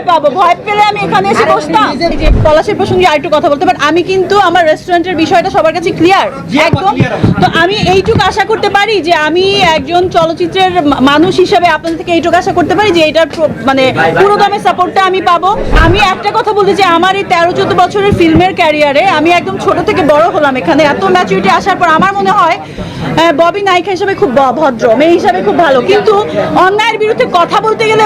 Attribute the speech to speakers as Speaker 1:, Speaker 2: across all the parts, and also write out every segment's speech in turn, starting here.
Speaker 1: ভয় পাবো ভয় পেলে আমি এখানে এসে বসতাম। পলাশের প্রসঙ্গে আরেকটু কথা বলতে আমি কিন্তু আমার রেস্টুরেন্টের বিষয়টা সবার কাছে ক্লিয়ার একদম। তো আমি এইটুকু আশা করতে পারি যে আমি একজন চলচ্চিত্রের মানুষ হিসেবে আপনাদের থেকে এইটুকু আশা করতে পারি যে এটার মানে পুরো দামের সাপোর্টটা আমি পাবো। আমি একটা কথা বলতে যে আমার এই তেরো চোদ্দ বছরের ফিল্মের ক্যারিয়ারে আমি একদম ছোট থেকে বড় হলাম এখানে। এত ম্যাচুরিটি আসার পর আমার মনে হয় ববি নায়িকা হিসাবে খুব ভদ্র, মেয়ে হিসাবে খুব ভালো। কিন্তু অন্যায়ের বিরুদ্ধে কথা বলতে গেলে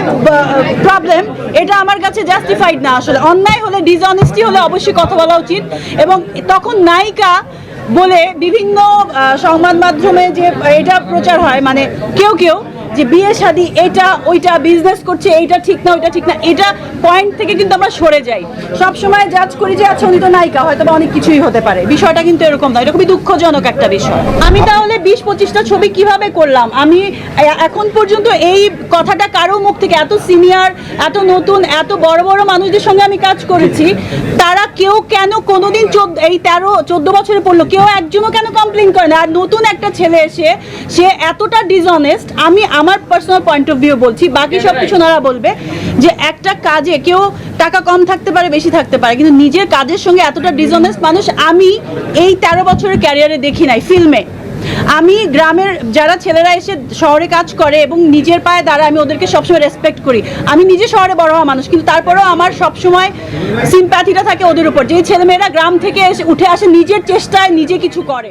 Speaker 1: প্রবলেম এটা আমার কাছে জাস্টিফাইড না আসলে। অন্যায় হলে ডিসঅনেস্টি হলে অবশ্যই কথা বলা উচিত। এবং তখন নায়িকা বলে বিভিন্ন সংবাদ মাধ্যমে যে এটা প্রচার হয় মানে কেউ কেউ যে বিয়ে শাদী, এটা, ওইটা বিজনেস করছে, এইটা ঠিক না, ওইটা ঠিক না, এটা পয়েন্ট থেকে কিন্তু আমরা সরে যাই। সব সময় জাজ করি যে আচ্ছা উনি তো নায়িকা হয়তো অনেক কিছুই হতে পারে। বিষয়টা কিন্তু এরকম না এটা খুবই দুঃখজনক একটা বিষয়। আমি তাহলে বিশ পঁচিশটা ছবি কীভাবে করলাম? আমি এখন পর্যন্ত এই কথাটা কারও মুখ থেকে, এত সিনিয়র এত নতুন, এত বড় বড় মানুষদের সঙ্গে আমি কাজ করেছি, তারা কেউ কেন কোনোদিন এই তেরো, চোদ্দ বছরে পড়ল, কেউ একজনও কেন কমপ্লেন করে না? আর নতুন একটা ছেলে এসে, সে এতটা ডিসঅনেস্ট আমি আমার পার্সোনাল পয়েন্ট অফ ভিউ বলছি বাকি সব কিছু ওনারা বলবে যে একটা কাজে কেউ টাকা কম থাকতে পারে বেশি থাকতে পারে কিন্তু নিজের কাজের সঙ্গে এতটা ডিসঅনেস্ট মানুষ আমি এই তেরো বছরের ক্যারিয়ারে দেখি নাই ফিল্মে আমি গ্রামের যারা ছেলেরা এসে শহরে কাজ করে এবং নিজের পায়ে দাঁড়ায় আমি ওদেরকে সবসময় রেসপেক্ট করি। আমি নিজে শহরে বড় হওয়া মানুষ কিন্তু তারপরেও আমার সবসময় সিম্প্যাথিটা থাকে ওদের উপর। যে ছেলেমেয়েরা গ্রাম থেকে এসে উঠে আসে নিজের চেষ্টায় নিজে কিছু করে।